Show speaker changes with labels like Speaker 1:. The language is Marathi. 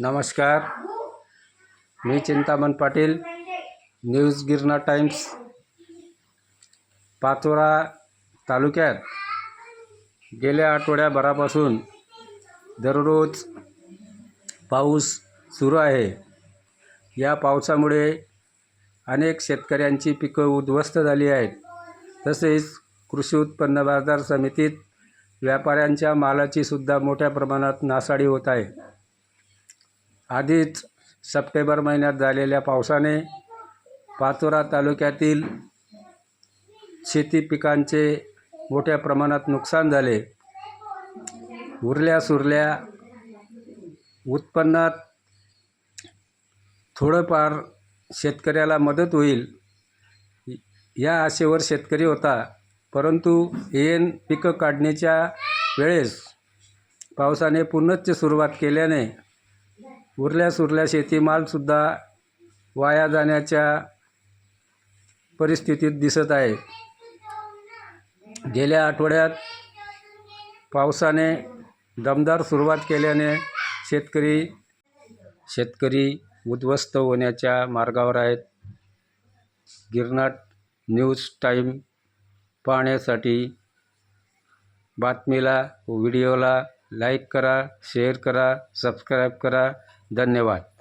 Speaker 1: नमस्कार. मी चिंतामण पाटील न्यूज गिरणा टाइम्स पाचोरा तालुक्यात गेल्या आठवड्याभरापासून दररोज पाऊस सुरू आहे. या पावसामुळे अनेक शेतकऱ्यांची पिकं उद्ध्वस्त झाली आहेत. तसेच कृषी उत्पन्न बाजार समितीत व्यापाऱ्यांच्या मालाची सुद्धा मोठ्या प्रमाणात नासाडी होत आहे. आधीच सप्टेंबर महिन्यात झालेल्या पावसाने पाचोरा तालुक्यातील शेती पिकांचे मोठ्या प्रमाणात नुकसान झाले. उरल्या सुरल्या उत्पन्नात थोडंफार शेतकऱ्याला मदत होईल या आशेवर शेतकरी होता परंतु एन पिकं काढण्याच्या वेळेस पावसाने पुनश्च सुरुवात केल्याने उरल्या सुरल्या शेतीमालसुद्धा वाया जाण्याच्या परिस्थितीत दिसत आहे. गेल्या आठवड्यात पावसाने दमदार सुरुवात केल्याने शेतकरी शेतकरी उद्ध्वस्त होण्याच्या मार्गावर आहेत. गिरनाट न्यूज टाईम पाहण्यासाठी बातमीला व्हिडिओला लाईक करा शेअर करा सबस्क्राईब करा. धन्यवाद.